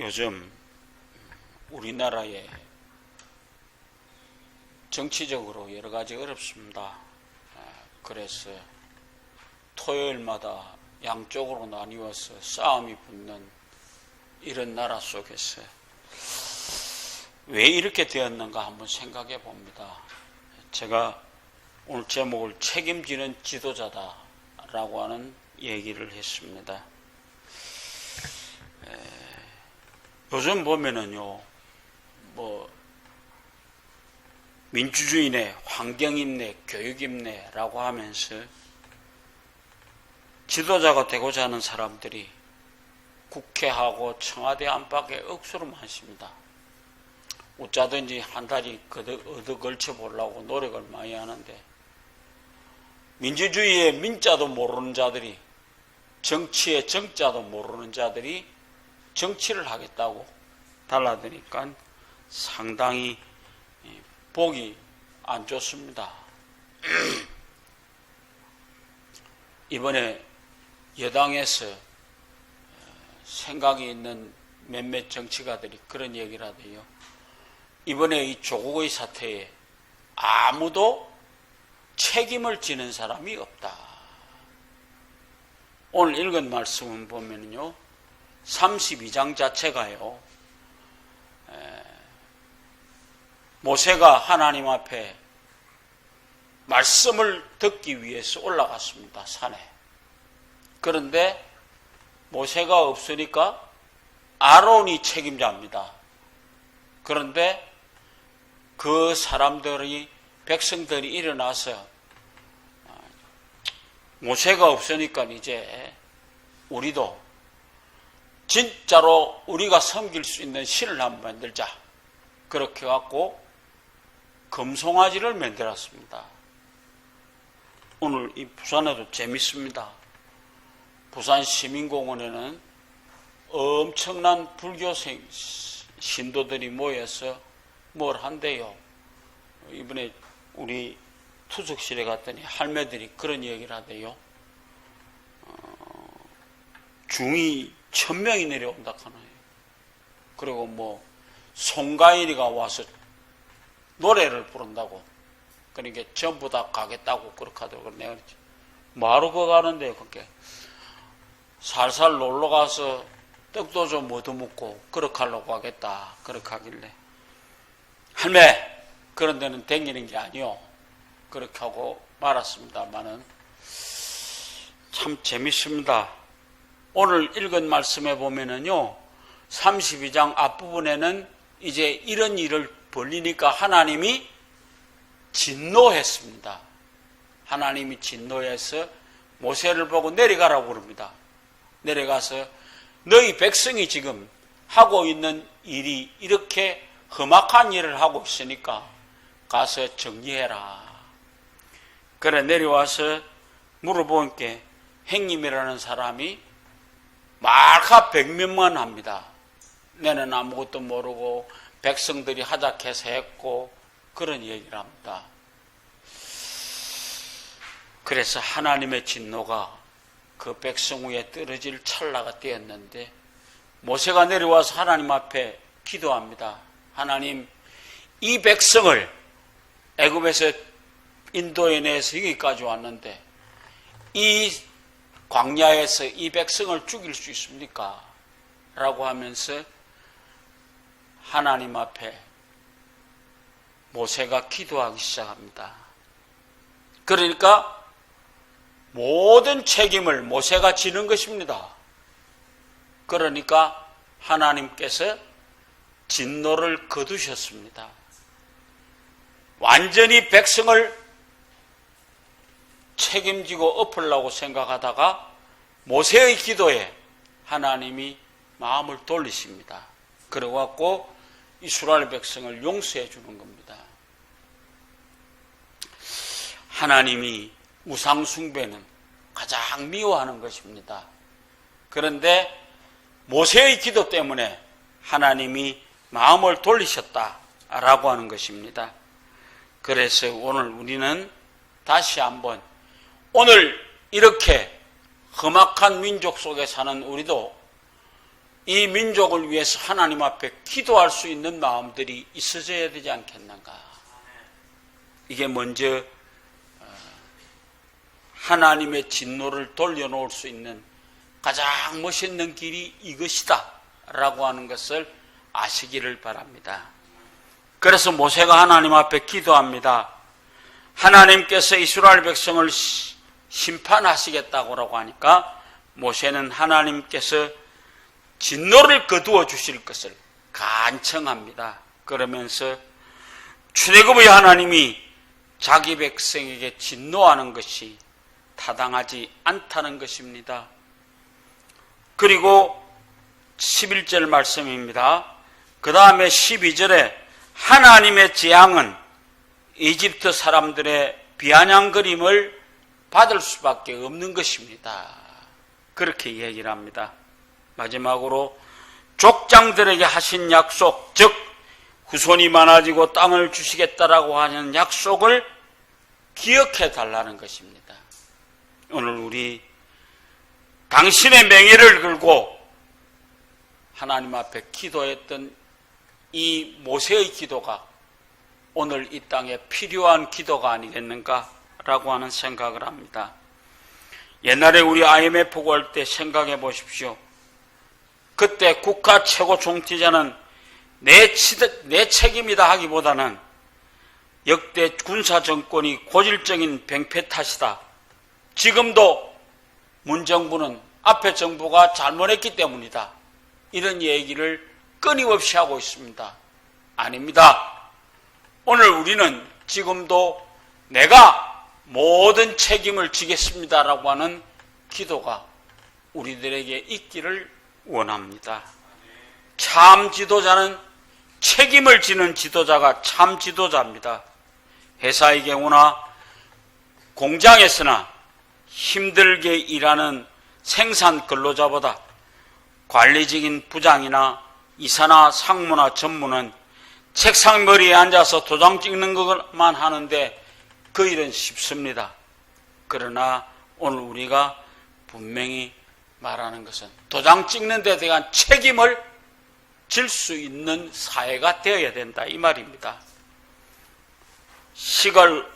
요즘 우리나라에 정치적으로 여러 가지 어렵습니다. 아, 그래서 토요일마다 양쪽으로 나뉘어서 싸움이 붙는 이런 나라 속에서 왜 이렇게 되었는가 한번 생각해 봅니다. 제가 오늘 제목을 책임지는 지도자다라고 하는 얘기를 했습니다. 에, 요즘 보면은요, 뭐, 민주주의네, 환경인네, 교육인네라고 하면서 지도자가 되고자 하는 사람들이 국회하고 청와대 안팎에 억수로 많습니다. 어쩌든지 한 달이 얻어 걸쳐 보려고 노력을 많이 하는데 민주주의의 민자도 모르는 자들이 정치의 정자도 모르는 자들이 정치를 하겠다고 달라드니까 상당히 보기 안 좋습니다. 이번에 여당에서 생각이 있는 몇몇 정치가들이 그런 얘기를 하대요. 이번에 이 조국의 사태에 아무도 책임을 지는 사람이 없다. 오늘 읽은 말씀을 보면요. 32장 자체가요. 모세가 하나님 앞에 말씀을 듣기 위해서 올라갔습니다. 산에. 그런데 모세가 없으니까 아론이 책임자입니다. 그런데 그 사람들이 백성들이 일어나서 아, 모세가 없으니까 이제 우리도 진짜로 우리가 섬길 수 있는 신을 한번 만들자. 그렇게 갖고 금송아지를 만들었습니다. 오늘 이 부산에도 재밌습니다. 부산 시민공원에는 엄청난 불교 신도들이 모여서 뭘 한대요. 이번에 우리 투석실에 갔더니 할매들이 그런 얘기를 하대요. 어, 중이 천 명이 내려온다 하나요. 그리고 뭐 송가인이가 와서 노래를 부른다고. 그러니까 전부 다 가겠다고 그렇게 하더라고. 내가 그랬지. 거 가는데 그렇게 살살 놀러 가서 떡도 좀 얻어먹고 그렇게 하려고 하겠다. 그렇게 하길래. 할매, 그런 데는 댕기는 게 아니요. 그렇게 하고 말았습니다만은 참 재밌습니다. 오늘 읽은 말씀에 보면은요, 32장 앞부분에는 이제 이런 일을 벌리니까 하나님이 진노했습니다. 하나님이 진노해서 모세를 보고 내려가라고 그럽니다. 내려가서 너희 백성이 지금 하고 있는 일이 이렇게 험악한 일을 하고 있으니까 가서 정리해라. 그래 내려와서 물어보니까 행님이라는 사람이 말카 백명만 합니다. 내는 아무것도 모르고 백성들이 하작해서 했고 그런 얘기를 합니다. 그래서 하나님의 진노가 그 백성 위에 떨어질 찰나가 되었는데 모세가 내려와서 하나님 앞에 기도합니다. 하나님 이 백성을 애굽에서 인도에 내서 여기까지 왔는데 이 광야에서 이 백성을 죽일 수 있습니까? 라고 하면서 하나님 앞에 모세가 기도하기 시작합니다. 그러니까 모든 책임을 모세가 지는 것입니다. 그러니까 하나님께서 진노를 거두셨습니다. 완전히 백성을 책임지고 엎으려고 생각하다가 모세의 기도에 하나님이 마음을 돌리십니다. 그래갖고 이스라엘 백성을 용서해 주는 겁니다. 하나님이 우상숭배는 가장 미워하는 것입니다. 그런데 모세의 기도 때문에 하나님이 마음을 돌리셨다라고 하는 것입니다. 그래서 오늘 우리는 다시 한번 오늘 이렇게 험악한 민족 속에 사는 우리도 이 민족을 위해서 하나님 앞에 기도할 수 있는 마음들이 있어져야 되지 않겠는가. 이게 먼저 어, 하나님의 진노를 돌려놓을 수 있는 가장 멋있는 길이 이것이다. 라고 하는 것을 아시기를 바랍니다. 그래서 모세가 하나님 앞에 기도합니다. 하나님께서 이스라엘 백성을 시- 심판하시겠다고 하니까 모세는 하나님께서 진노를 거두어 주실 것을 간청합니다. 그러면서 출애굽의 하나님이 자기 백성에게 진노하는 것이 타당하지 않다는 것입니다. 그리고 11절 말씀입니다. 그 다음에 12절에 하나님의 재앙은 이집트 사람들의 비아냥거림을 받을 수밖에 없는 것입니다. 그렇게 얘기를 합니다. 마지막으로 족장들에게 하신 약속, 즉 후손이 많아지고 땅을 주시겠다라고 하는 약속을 기억해 달라는 것입니다. 오늘 우리 당신의 명예를 걸고 하나님 앞에 기도했던 이 모세의 기도가 오늘 이 땅에 필요한 기도가 아니겠는가 라고 하는 생각을 합니다. 옛날에 우리 IMF 갈때 생각해 보십시오. 그때 국가 최고 총지자는 내, 치, 내 책임이다 하기보다는 역대 군사 정권이 고질적인 병폐 탓이다. 지금도 문정부는 앞에 정부가 잘못했기 때문이다. 이런 얘기를 끊임없이 하고 있습니다. 아닙니다. 오늘 우리는 지금도 내가 모든 책임을 지겠습니다라고 하는 기도가 우리들에게 있기를 원합니다. 참 지도자는 책임을 지는 지도자가 참 지도자입니다. 회사의 경우나 공장에서나 힘들게 일하는 생산 근로자보다 관리직인 부장이나 이사나 상무나 전무는 책상 머리에 앉아서 도장 찍는 것만 하는데 그 일은 쉽습니다. 그러나 오늘 우리가 분명히 말하는 것은 도장 찍는 데 대한 책임을 질 수 있는 사회가 되어야 된다 이 말입니다. 시골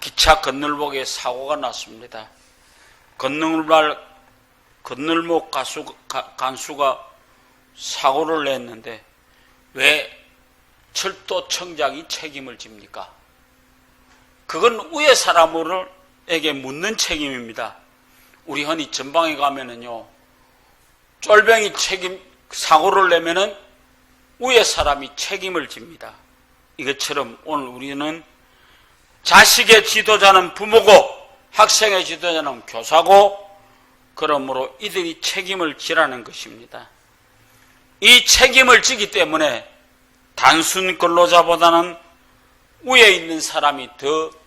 기차 건널목에 사고가 났습니다. 건널 건널목 가수, 가, 간수가 사고를 냈는데 왜 철도청장이 책임을 집니까? 그건 위에 사람에게 묻는 책임입니다. 우리 흔히 전방에 가면은요, 쫄병이 책임, 사고를 내면은 위에 사람이 책임을 집니다. 이것처럼 오늘 우리는 자식의 지도자는 부모고 학생의 지도자는 교사고 그러므로 이들이 책임을 지라는 것입니다. 이 책임을 지기 때문에 단순 근로자보다는 위에 있는 사람이 더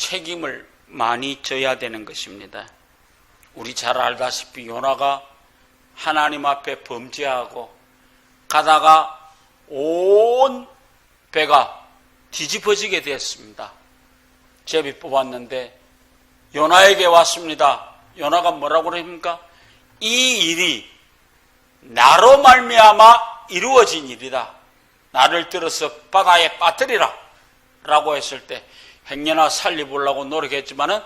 책임을 많이 져야 되는 것입니다. 우리 잘 알다시피 요나가 하나님 앞에 범죄하고 가다가 온 배가 뒤집어지게 되었습니다. 제비 뽑았는데 요나에게 왔습니다. 요나가 뭐라고 그럽니까? 이 일이 나로 말미암아 이루어진 일이다. 나를 들어서 바다에 빠뜨리라. 라고 했을 때 행여나 살리보려고 노력했지만은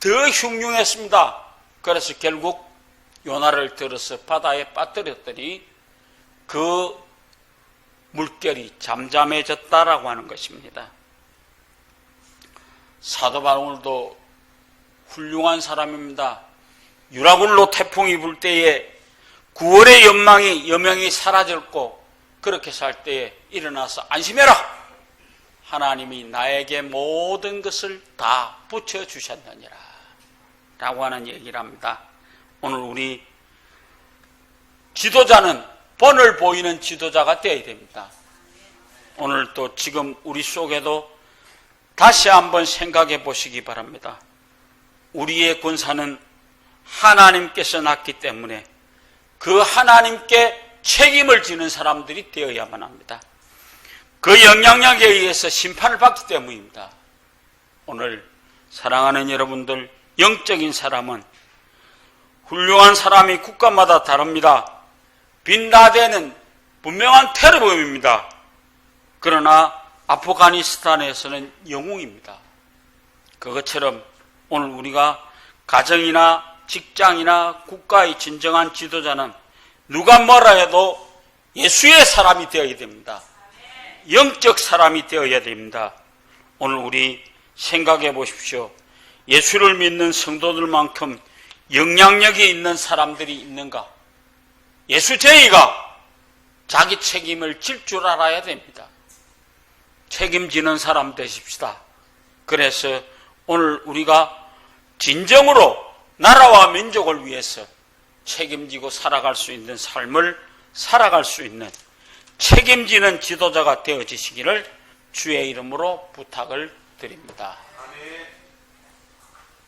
더 흉흉했습니다. 그래서 결국 요나를 들어서 바다에 빠뜨렸더니 그 물결이 잠잠해졌다라고 하는 것입니다. 사도 바울도 훌륭한 사람입니다. 유라굴로 태풍이 불 때에 9월의 연망이 여명이 사라졌고 그렇게 살 때에 일어나서 안심해라. 하나님이 나에게 모든 것을 다 붙여 주셨느니라. 라고 하는 얘기를 합니다. 오늘 우리 지도자는 본을 보이는 지도자가 되어야 됩니다. 오늘 또 지금 우리 속에도 다시 한번 생각해 보시기 바랍니다. 우리의 군사는 하나님께서 낳기 때문에 그 하나님께 책임을 지는 사람들이 되어야만 합니다. 그 영향력에 의해서 심판을 받기 때문입니다. 오늘 사랑하는 여러분들, 영적인 사람은 훌륭한 사람이 국가마다 다릅니다. 빈라덴은 분명한 테러범입니다. 그러나 아프가니스탄에서는 영웅입니다. 그것처럼 오늘 우리가 가정이나 직장이나 국가의 진정한 지도자는 누가 뭐라 해도 예수의 사람이 되어야 됩니다. 영적 사람이 되어야 됩니다. 오늘 우리 생각해 보십시오. 예수를 믿는 성도들만큼 영향력이 있는 사람들이 있는가? 예수 제의가 자기 책임을 질 줄 알아야 됩니다. 책임지는 사람 되십시다. 그래서 오늘 우리가 진정으로 나라와 민족을 위해서 책임지고 살아갈 수 있는 삶을 살아갈 수 있는 책임지는 지도자가 되어지시기를 주의 이름으로 부탁을 드립니다.